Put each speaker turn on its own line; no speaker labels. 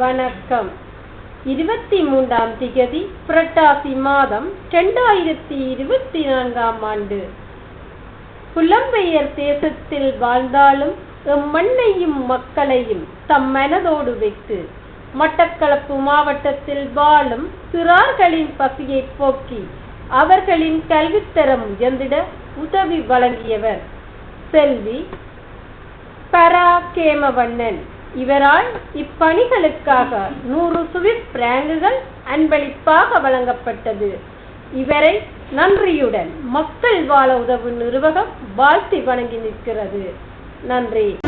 வணக்கம். இருபத்தி மூன்றாம் திகதி புரட்டாசி மாதம் இரண்டாயிரத்தி இருபத்தி நான்காம் ஆண்டு. புலம்பெயர் தேசத்தில் வாழ்ந்தாலும் எம்மண்ணையும் மக்களையும் தம் மனதோடு வைத்து மட்டக்களப்பு மாவட்டத்தில் வாழும் சிறார்களின் பசியை போக்கி அவர்களின் கல்வித்தரம் உயர்ந்திட உதவி வழங்கியவர் செல்வி பரா கேமவண்ணன் இவரால் இப்பணிகளுக்காக நூறு சுவிஸ் பிராங்குகள் அன்பளிப்பாக வழங்கப்பட்டது. இவரை நன்றியுடன் மக்கள் வாழ உதவும் நிறுவகம் வாழ்த்தி வணங்கி நிற்கிறது. நன்றி.